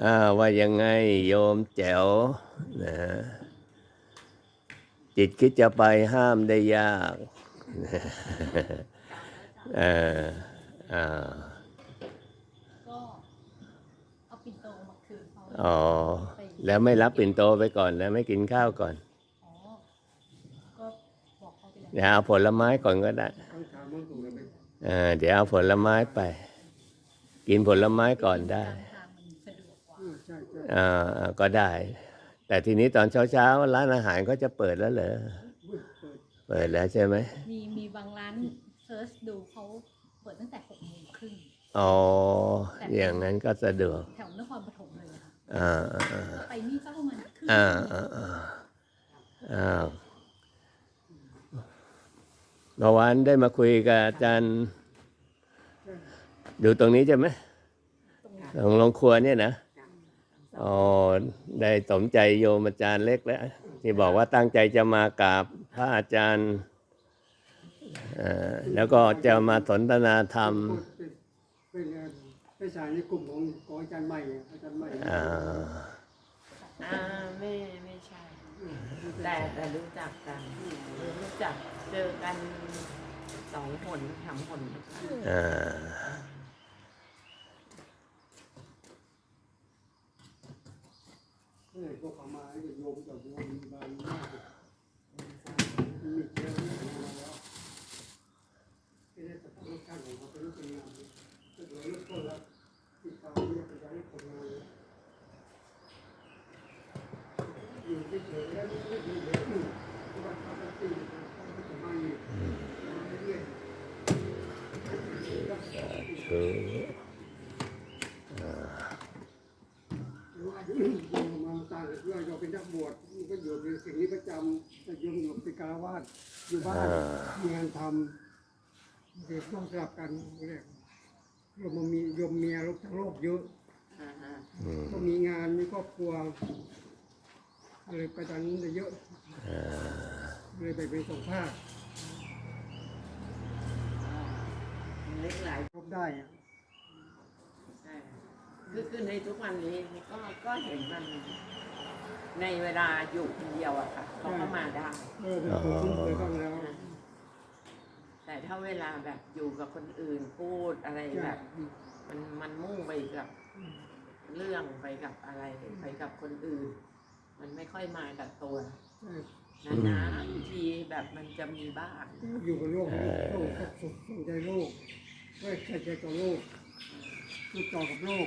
อ่าว่ายังไงโยมแจ๋วนะจิตคิดจะไปห้ามได้ยากเอออ่าก็เอาปิ่นโตมาคืนเขาอ๋อ แล้วไม่รับปิ่นโตไปก่อนแล้วไม่กินข้าวก่อนอ๋อก็บอกเขาไปแล้วเดี๋ยวเอาผลไม้ก่อนก็ได้ต้องถามมึงถูกเลยไหมเออเดี๋ยวเอาผลไม้ไป กินผลไม้ก่อนได้ อืมใช่ใช่อ่าก็ได้ แต่ทีนี้ตอนเช้าๆร้านอาหารก็จะเปิดแล้วเหรออุ้ยเปิดเปิดแล้วใช่ไหมมีมีบางร้านเซิร์ชดูเขาเปิดตั้งแต่หกโมงครึ่งอ๋ออย่างนั้นก็สะดวกแถวนครปฐมเลยค่ะอ่าอ่าอ่าไปนี่ก็ประมาณครึ่งอ่าอ่าอ่าอ้าวเมื่อวานได้มาคุยกับอาจารย์ดูตรงนี้ใช่ไหมตรงนี้ตรงโรงครัวเนี่ยนะ อ๋อได้สมใจโยมอาจารย์เล็กแล้ว ที่บอกว่าตั้งใจจะมากราบพระอาจารย์แล้วก็จะมาสนทนาธรรมเป็นเป็นเป็นสายในกลุ่มของของอาจารย์ใหม่อาจารย์ใหม่อ่าไม่ไม่ใช่ แต่แต่รู้จักกัน รู้จักเจอกันสองผลสามผลอ่า เมื่อพวกเขามาให้โยมบางมากมีเยอะมากแล้วเป็นสถานการณ์ของเขาเป็นเป็นงานก็เลยเริ่มต้นแล้วที่เขาเรียกเป็นการทำงานอยู่เฉยๆแล้วไม่ดีเลยเพราะว่าเขาเป็นตีเขาจะมาอยู่เรื่อยๆ คือ โยมมาต่างกันด้วยเราเป็นนักบวชก็อยู่ในสิ่งนี้ประจำแต่โยมอยู่เป็นคารวาสอยู่บ้าน มีงานทำเด็กต้องสลับกันเรียกโยมมีโยมเมียลูกทั้งโลกเยอะอ่าฮะอืมก็มีงานมีครอบครัวเลยไปทางนู้นจะเยอะอ่าเลยไปเป็นสองภาคเล็กหลายครบได้อะใช่คือคือในทุกวันนี้ก็ก็เห็นมัน ในเวลาอยู่คนเดียวอะค่ะเขาก็มาได้ เออเป็นคนคุ้นเคยบ้างแล้วแต่ถ้าเวลาแบบอยู่กับคนอื่นพูดอะไรแบบ มันมันมุ่งไปกับเรื่องไปกับอะไรไปกับคนอื่น มันไม่ค่อยมากับตัวนานๆทีแบบมันจะมีบ้างอยู่กับโลกโลกสุขสนใจโลกไม่ใช่ใจต่อโลกคือต่อกับโลก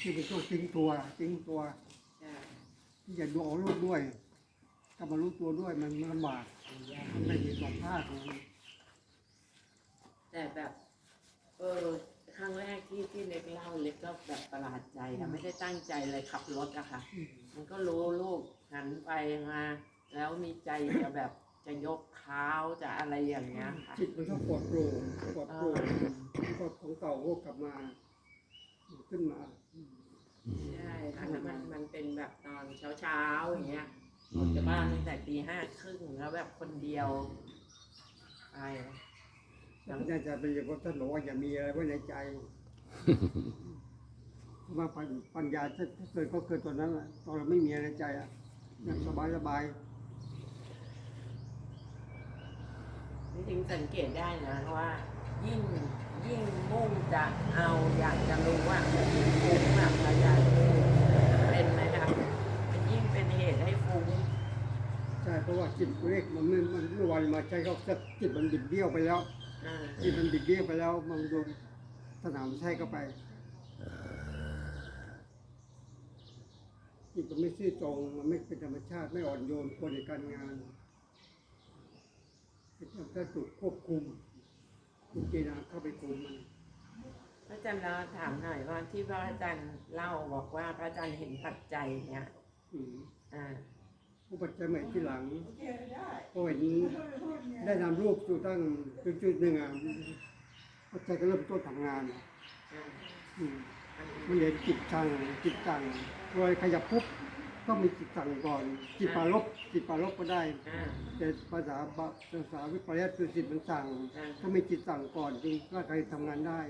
ที่เป็นโลกทิ้งตัวทิ้งตัว ใช่ที่จะดูเอาลูกด้วยกลับมารู้ตัวด้วยมันมันลำบากมันไม่มีสองภาคเลยแต่แบบ เออครั้งแรกที่ที่เล็กเล่าเล็กก็แบบประหลาดใจอะไม่ได้ตั้งใจเลยขับรถอะค่ะ มันก็รู้ลูกหันไปมาแล้วมีใจจะแบบจะยกเท้าจะอะไรอย่างเงี้ยค่ะจิตมันก็ปลอดโปร่งปลอดเอโปร่องแล้วก็ของเก่าก็กลับมา ขึ้นมา ใช่ค่ะแล้วมันมันเป็นแบบตอนเช้าเช้าๆอย่างเงี้ยออกจากบ้านตั้งแต่ตีห้าครึ่งแล้วแบบคนเดียวไปแล้วอาจารย์เป็นอย่างว่าท่านบอกว่าอย่ามีอะไรไว้ในใจว่าปัญปัญญาถ้าเกิดก็เกิดตอนนั้นแหละตอนเราไม่มีอะไรในใจอะอย่างสบายสบายจริงๆสังเกตได้นะว่า ยิ่ง ยิ่งมุ่งจะเอาอยากจะรู้ว่าฟุ้งแบบอาจารย์เป็นไหมคะมันยิ่งเป็นเหตุให้ฟุ้งใช่เพราะว่าจิตเลขมันไม่มันเมื่อวันมาใช้เขาจิตมันบิดเบี้ยวไปแล้วอ่าจิตมันบิดเบี้ยวไปแล้ว มันโดนสนามใช้เข้าไปจิตมันไม่ซื่อตรงมันไม่เป็นธรรมชาติไม่อ่อนโยนควรในการงานถ้าถูกควบคุม ถูกเจนาเข้าไปคุมมัน พระอาจารย์เราถามหน่อยว่าที่พระอาจารย์เล่าบอกว่าพระอาจารย์เห็นปัจจัยเนี่ยอืมอ่าผู้ปัจจัยใหม่ที่หลังพอเห็นได้นำรูปจุดตั้งจุดจุดหนึ่งอะปัจจัยก็เริ่มต้นทำงานอ่าอืมมันเห็นจิตสั่งจิตสั่งพอขยับปุ๊บ ต้องมีจิตสั่งก่อนจิตปรารบจิตปรารบก็ได้ อ่า แต่ภาษาบะภาษาวิปริตคือจิตมันสั่งอ่า ถ้ามีจิตสั่งก่อนจึงร่างกายทำงานได้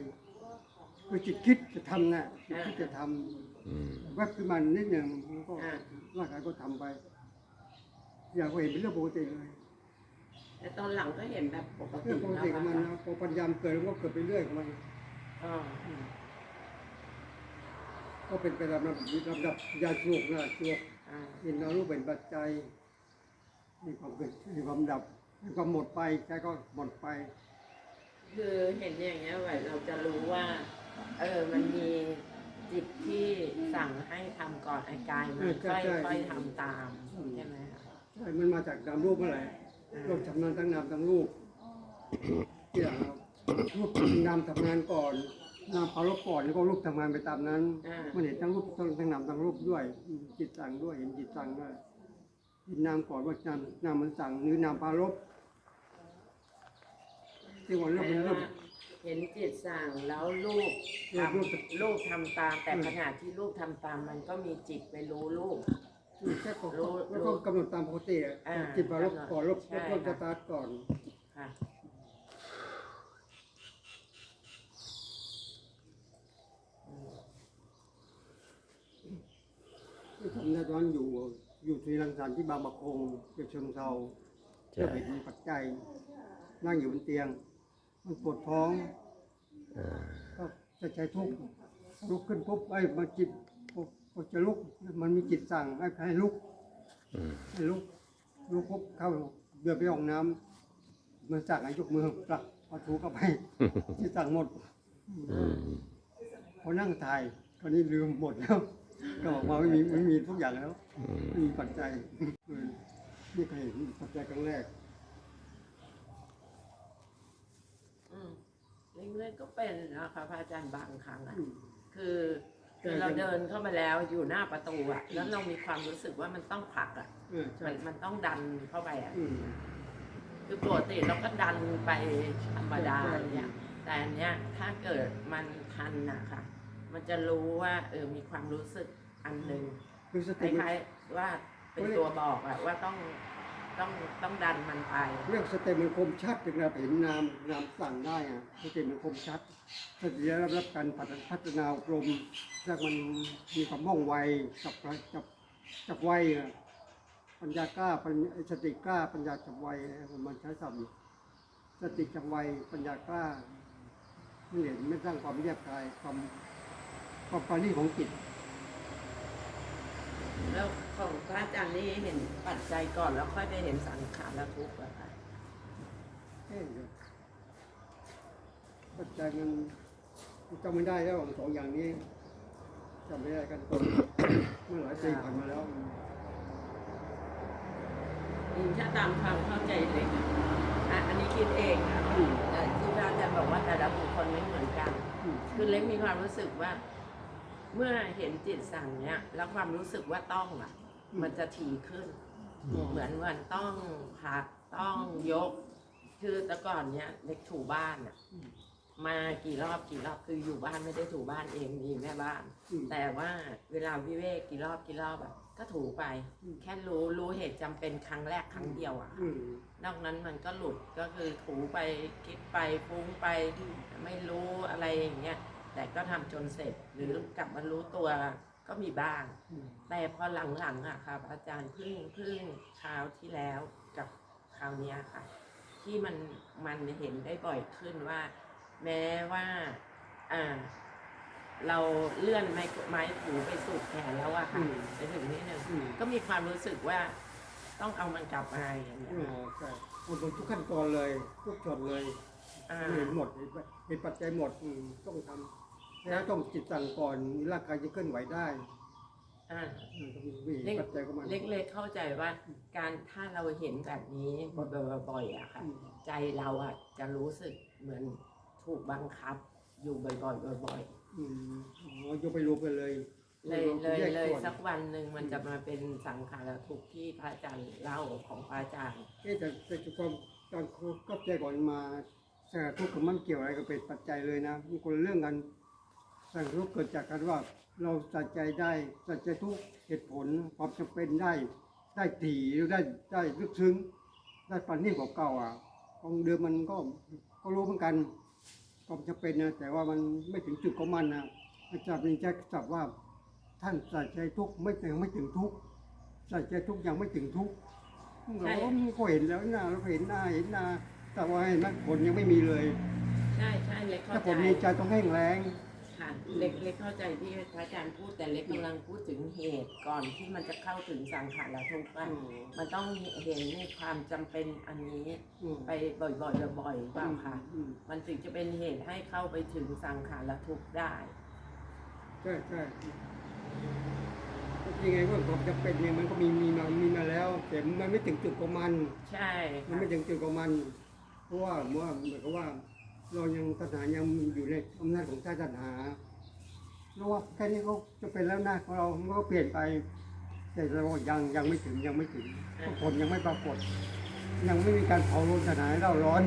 คือจิตคิดจะทำนะจิตคิดจะทำอืมบแวบขึ้นมานิดหนึ่งมันก็อ่า ร่างกายก็ทำไป อยากเห็นเป็นเรื่องปกติเลยแต่ตอนหลังก็เห็นแบบปกติเรื่องปกแล้วติของมันอะนะพอปัญญามเกิดมันก็เกิดไปเรื่อยของมันอ๋อ ก็เป็นไปตามลำดับลำดับยาช่วงนะช่วงอ่าเห็นเรารู้เป็นปัจจัย มีความเกิดมีความดับ มีความหมดไปแค่ก็หมดไป คือเห็นอย่างเงี้ยไว้เราจะรู้ว่า เออมันมีจิตที่สั่งให้ทำก่อนไอ้กายมันเออใช่ ค่อยใช่ค่อยทำตามใช่ไหมคะใช่มันมาจากนามรูปเมื่อไหร่เราทำงานทั้งนามทั้งรูปที่หลังเรารูปนามทำงานก่อน นามเคารพก่อนแล้วก็รูปทำงานไปตามนั้นอ่ามันเห็นทั้งรูปทั้งทั้งนามทั้งรูปด้วยอืมจิตสั่งด้วยเห็นจิตสั่งด้วยเห็นนามก่อนว่านามนามมันสั่งหรือนามปรารบที่ว่าเรื่องแปลเป็นเรื่อว่างเห็นจิตสั่งแล้วลูกลูกลูกทำลูกทำตาม แต่อืม ขณะที่ลูกทำตามมันก็มีจิตไปรู้ลูก แค่ก็รู้แล้วก็กำหนดตามปกติอะอ่าจิตปรารบก่อนลบใช่ลบลบสตาร์ทก่อน ค่ะ ผมเนี่ยตอนนั้นอยู่อยู่ที่รังสรรค์ที่บางประกงเชียงเทราใช่ จะเป็นปัจจัยนั่งอยู่บนเตียง มันปวดท้องอ่าก็จะใช้ทุกข์ลุกขึ้นปุ๊บไอ้มาจิตปุ๊บพอจะลุกมันมีจิตสั่งให้ให้ลุกอืมให้ลุกลุกปุ๊บเข้าเดินไปห้องน้ำมันสั่งให้ยกมือปลักพอถูเข้าไปจิตสั่งหมด อืมพอนั่งถ่ายตอนนี้ลืมหมดแล้ว ก็บอกว่าไม่มีไม่มีทุกอย่างแล้วอืมไม่มีปัจจัยเออนี่เคยเห็นปัจจัยครั้งแรกอืมเล็กๆก็เป็นนะคะพระอาจารย์บางครั้งอะอืมคือคือเราเดินเข้ามาแล้วอยู่หน้าประตูอะแล้วเรามีความรู้สึกว่ามันต้องผลักอะเออใช่มันมันต้องดันเข้าไปอะอืมคือปกติเราก็ดันไปธรรมดาใช่เนี่ยแต่อันเนี้ยถ้าเกิดมันทันนะคะ มันจะรู้ว่าเออมีความรู้สึกอันหนึ่งคือสคติมันล้ายๆว่าเป็นตัวบอกอะว่าต้องต้องต้องดันมันไป เรื่องสติมันคมชัดถึงเราเห็นนามนามสั่งได้อะสติมันคมชัดสติได้รับการพัฒนาอบรมถ้ามันมีความว่องไวกับกับกับไวอะปัญญากล้าปัญสติกล้า ปัญญาจับไวมันใช้ศัพท์สติจับไวปัญญากล้าไม่เห็นไม่สร้างความแยบคายความ ความปราณีตของจิตแล้วของพระอาจารย์นี่เห็นปัจจัยก่อนแล้วค่อยไปเห็นสังขารและทุกข์อะค่ะเอ้ยปัจจัยมันจำไม่ได้แล้วสองอย่างนี้จำไม่ได้กันเมื่อหลายปีผ่านมาแล้วอืมถ้าตามความเข้าใจเล็กอะอะอันนี้คิดเองนะอืมแต่ที่พระอาจารย์บอกว่าแต่ละบุคคลไม่เหมือนกันอืมคือเล็กมีความรู้สึกว่า เมื่อเห็นจิตสั่งเนี้ยแล้วความรู้สึกว่าต้องอะ มันจะถี่ขึ้น เหมือนวันต้องพักต้องยก คือแต่ก่อนเนี้ยเล็กถูบ้านอะมากี่รอบกี่รอบคืออยู่บ้านไม่ได้ถูบ้านเองมีแม่บ้านอืมแต่ว่าเวลาวิเวกกี่รอบกี่รอบอะก็ถูไปอืมแค่รู้รู้เหตุจำเป็นครั้งแรกครั้งเดียวอะอืมนอกนั้นมันก็หลุดก็คือถูไปคิดไปฟุ้งไปไม่รู้อะไรอย่างเงี้ย แต่ก็ทำจนเสร็จ หรือกลับมารู้ตัวก็มีบ้างอืมแต่พอหลังๆอะครับอาจารย์เพึ่งเพึ่งคราวที่แล้วกับคราวเนี้ยค่ะ ที่มันมันเห็นได้บ่อยขึ้นว่า แม้ว่าอ่าเราเลื่อนไม้ไม้ถูไปสุดแขนแล้วอะค่ะไปถึงนิดนึงอืมก็มีความรู้สึกว่าต้องเอามันกลับมาอย่างเงี้ยอ๋อใช่หมดทุกขั้นตอนเลย ทุกช็อตเลยอ่า เห็นหมดเห็นปัจเห็นปัจจัยหมดอืมต้องทำ แล้วต้องจิตสั่งก่อนร่างกายจะเคลื่อนไหวได้อ่าอืมต้องมีปัจจัยของมันเล็กๆเข้าใจว่า การถ้าเราเห็นแบบนี้บ่อยๆอะค่ะ อืมใจเราอะจะรู้สึกเหมือนถูกบังคับ อยู่บ่อยๆบ่อยอืมอ๋อยกไปรวมกันเลยๆเลยเลยแกเลยส่วนสักวันหนึ่งมันจะมาเป็นสังขารทุกข์ที่พระอาจารย์เล่าของพระอาจารย์เอ๊ะแต่แต่ความการเข้าใจก่อนมาสารทุกข์กับมันเกี่ยวอะไรกับเป็นปัจจัยเลยนะมันคนละเรื่องกัน สารทุกข์เกิดจากการว่าเราตัดใจได้ตัดใจทุกเหตุผลความจำเป็นได้ ได้ถี่หรือได้ได้ลึกซึ้ง ได้ปันนี่กว่าเก่าอะของเดิมมันก็ก็รู้เหมือนกันความจำเป็นนะแต่ว่ามันไม่ถึงจุดของมันนะอาจารย์เป็นแจ็คจับว่า ท่านใส่ใจทุกข์ไม่ยังไม่ถึงทุกข์ใส่ใจทุกข์ยังไม่ถึงทุกข์เราก็เห็นแล้วหน้าเราก็เห็นหน้าเห็นหน้าแต่ว่าเห็นนักผลยังไม่มีเลย ใช่ใช่เล็กเข้าถ้าผใจลมีใจต้องแห้งแรง ค่ะเล็กเล็กเข้าใจที่พระอาจารย์พูดแต่เล็กกำลังพูดถึงเหตุก่อนที่มันจะเข้าถึงสังขารและทุกข์ว่ามันต้องเห็นในความจำเป็นอันนี้ไปบ่อยๆบ่อยๆเปล่าค่ะอืมมันถึงจะเป็นเหตุให้เข้าไปถึงสังขารและทุกข์ได้ใช่ใช่ยังไงว่าความจำเป็นเนี่ยมันก็มีมีมามีมาแล้วแต่มันไม่ถึงจุดของมัน ใช่ มันค่ะไม่ถึงจุดของมันเพราะว่าเมื่อเหมือนกับว่า เรายังตัณหายังอยู่ในอำนาจของชาติตัณหาเพราะว่าแค่นี้เขาจะเป็นแล้วหน้าของเรามันก็เปลี่ยนไปแต่เรายังยังไม่ถึงยังไม่ถึงเพราะผลยังไม่ปรากฏ ยังไม่มีการเผาลนตัณหาให้เราร้อน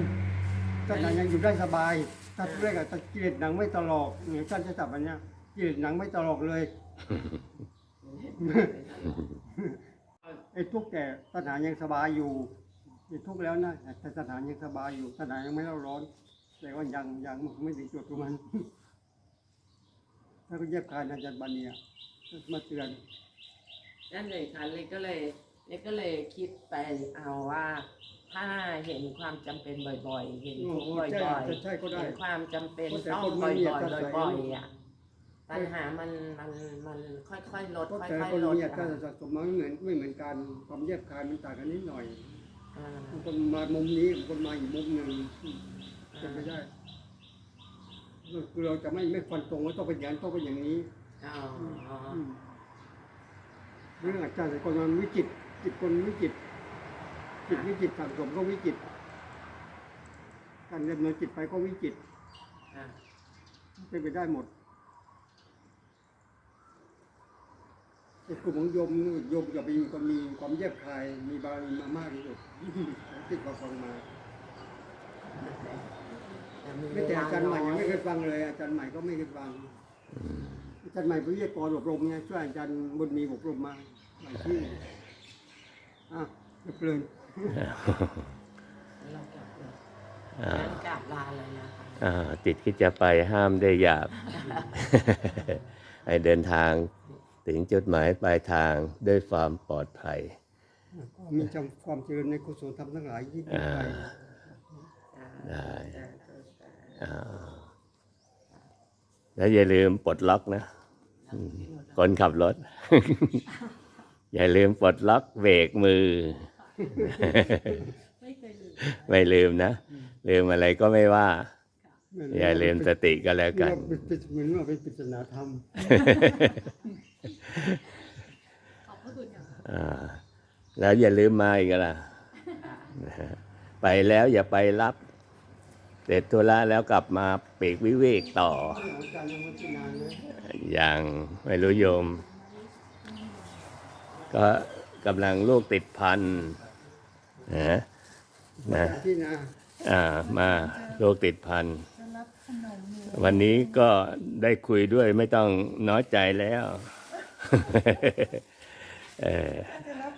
ตัณหายังอยู่ได้สบาย ถ้าเรียกอะตะกิเลสหนังไม่ตลอกเนี่ยท่านจะจับอันเนี้ยกิเลสหนังไม่ตลอกเลยไอ้ทุกข์แต่ตัณหายังสบายอยู่ไอ้ทุกข์แล้วนะแต่ตัณหายังสบายอยู่ตัณหายังไม่เล่าร้อน แต่ว่ายังยังไม่ถึงจุดของมันถ้าก็เย็บคายอาจารย์บานีอะมาเตือนนั่นเลยค่ะเล็กก็เลยเล็กก็เลยคิดไปเอาว่า ถ้าเห็นความจำเป็นบ่อยๆ เห็นทุกข์บ่อยใช่จะใช่ก็ๆได้เห็นความจำเป็นแต่ต้องคนมับ่นอยมีๆอาการบ่อยๆอะปัญหามันมันมันค่อยๆลดเพราะค่แต่อยคนๆลดมีอาการอะสะสมมาไม่เหมือนไม่เหมือนกันความเย็บคายมันต่างกันนิดหน่อยอ่าบางคนมามุมนี้บางคนมาอีกมุมหนึ่ง เป็นไปได้คือเราจะไม่ไม่ฟันตรงว่าต้องเป็นอย่างนั้นต้องเป็นอย่างนี้อ๋ออืมเรื่องอาจารย์แต่คนมันวิจิตรจิตคนวิจิตรจิตวิจิตรสังสมก็วิจิตรการดำเนินจิตไปก็วิจิตรอ่าเป็นไปได้หมดไอ้กลุ่มของโยมนี่โยมจะมีคนมีความแยบคายมีบารมีมามากที่สุดติดกับฟังมา ไม่แต่อาจารย์ใหม่ยังไม่เคยฟังเลย อาจารย์ใหม่ก็ไม่เคยฟัง อาจารย์ใหม่วิทยากรอบรมไงช่วยอาจารย์บุญมีอบรมมาหลายที่อะจะเปลินเรากลับเลยอ่างั้นกลับลาเลยนะคะอ่าจิตที่จะไปห้ามได้หยาบให้เดินทางถึงจุดหมายปลายทางด้วยความปลอดภัย มีจำความเจริญในกุศลธรรมทั้งหลายที่เป็นไปได้อ่า แล้วอย่าลืมปลดล็อกนะอืมคนขับรถ อย่าลืมปลดล็อกเบรกมือไม่เคยลืมไม่ลืมนะ ลืมอะไรก็ไม่ว่า อย่าลืมสติก็แล้วกันเป็นเหมือนว่าเป็นปริศนาธรรมขอบพระคุณค่ะอ่าแล้วอย่าลืมมาอีกล่ะ ไปแล้วอย่าไปรับเส ร็จธุระแล้วกลับมาปีกวิเวกต่ออาจารย์ยังไม่ที่นานเลยอย่างไม่รู้โยม ก็กำลังลูกติดพันนะนะที่นาอ่ามาลูกติดพันจะรับขนมอยู่วันนี้ก็ได้คุยด้วยไม่ต้องน้อยใจแล้วเออจะรับ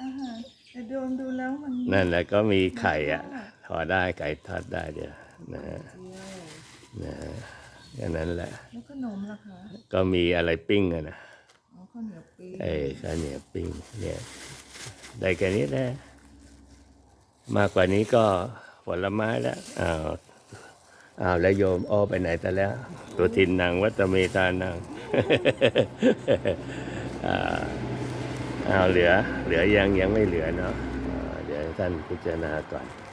อาหารแต่โดนดูแล้วมันนั่นแหละก็มีไข่อะทอดได้ไก่ทอดได้เดียว นะนะแค่นั้นแหละ แล้วขนมล่ะคะ ก็มีอะไรปิ้งอะนะอ๋อข้าวเหนียวปี๊เอ้ข้าวเหนียวปิ้งเนี่ยได้แค่นี้แหละมากกว่านี้ก็ผลไม้แล้วอ้าวอ้าวแล้วโยมอ้อไปไหนแต่แล้ว ตัวทินนางวัตเมตานังอ่าอ้าวเหลือ เหลือยังยังไม่เหลือเนาะอ่าเดี๋ยวให้ท่านพิจารณาก่อนเออ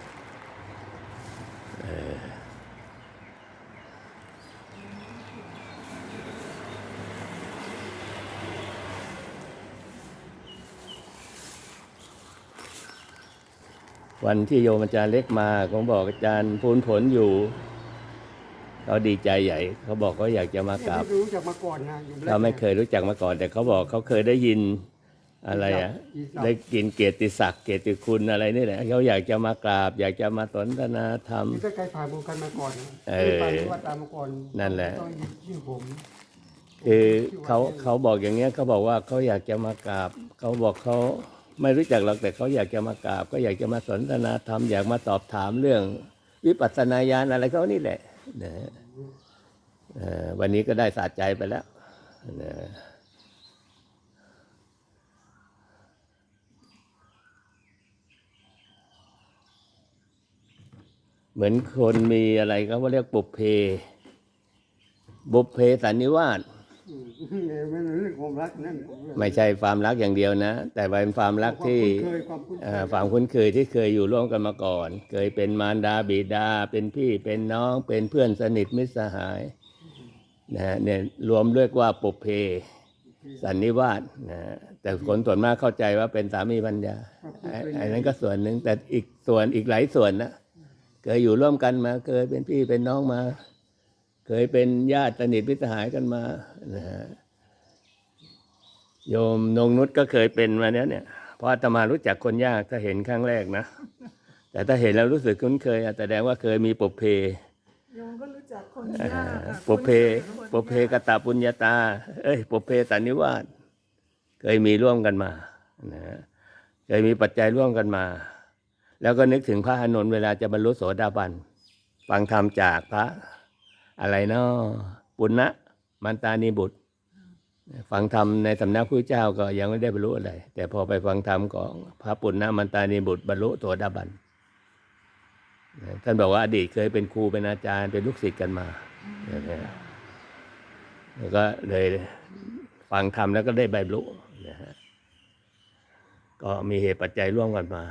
วันที่โยมอาจารย์เล็กมาผมบอกอาจารย์พูนผลอยู่เขาดีใจใหญ่ เขาบอกเขาอยากจะมากราบไม่รู้จักมาก่อนนะอยู่แรก เราไม่เคยรู้จักมาก่อน แต่เขาบอกเขาเคยได้ยิน อะไรอะได้กินเกียรติศักดิ์เกียรติคุณอะไรนี่แหละเขาอยากจะมากราบ อยากจะมาสนทนาธรรมนี่ก็ใครผ่านบุญกันมาก่อนนะเออไปที่วัดตามมาก่อนนั่นแหละต้องยินชื่อผมคือเขาเขาบอกอย่างเงี้ยเขาบอกว่าเขาอยากจะมากราบเขาบอกเขาไม่รู้จักหรอกแต่เขาอยากจะมากราบ ก็อยากจะมาสนทนาธรรมอยากมาตอบถามเรื่อง วิปัสสนาญาณอะไรเขานี่แหละนะเอ่อวันนี้ก็ได้สาใจไปแล้วนะ เหมือนคนมีอะไรก็ว่าเรียกปุเพ บุพเพสันนิวาสอืมเนี่ยมันเรื่องความรักนั่นของเรื่องไม่ใช่ความรักอย่างเดียวนะ แต่เป็นความรักที่ความคุ้นเคยความคุ้นเคเอ่อยความคุ้นเคยที่เคยอยู่ร่วมกันมาก่อน เคยเป็นมารดาบิดา เป็นพี่เป็นน้องเป็นเพื่อนสนิทมิตรสหายนะฮะเนี่ยรวมเรียกว่าปุเพ สันนิวาสนะฮะแต่คนส่วนมากเข้าใจว่าเป็นสามีปัญญาไอ้ไอ้นั้นก็ส่วนหนึ่งแต่อีกส่วนอีกหลายส่วนนะ เคยอยู่ร่วมกันมา เคยเป็นพี่เป็นน้องมา เคยเป็นญาติสนิทมิตรสหายกันมานะฮะโยมนงนุชก็เคยเป็นมาเนี้ยเนี่ยเพราะอาตมารู้จักคนยากถ้าเห็นครั้งแรกนะ แต่ถ้าเห็นแล้วรู้สึกคุ้นเคยอะแสดงว่าเคยมีปุเพโยมก็รู้จักคนยากอะปุเพคนปุเพกตาปุญญาตา เอ้ยปุเพสันนิวาสเคยมีร่วมกันมานะฮะเคยมีปัจจัยร่วมกันมา แล้วก็นึกถึงพระอานนท์เวลาจะบรรลุโสดาบันฟังธรรมจากพระอะไรเนาะปุณณะมันตานีบุตร ฟังธรรมในสำนักพระเจ้าก็ยังไม่ได้บรรลุอะไร แต่พอไปฟังธรรมของพระปุณณะมันตานีบุตรบรรลุโสดาบันท่านบอกว่าอดีตเคยเป็นครูเป็นอาจารย์เป็นลูกศิษย์กันมาแล้วก็เลยฟังธรรมแล้วก็ได้ใบบรรลุนะฮะก็มีเหตุปัจจัยร่วมกันมา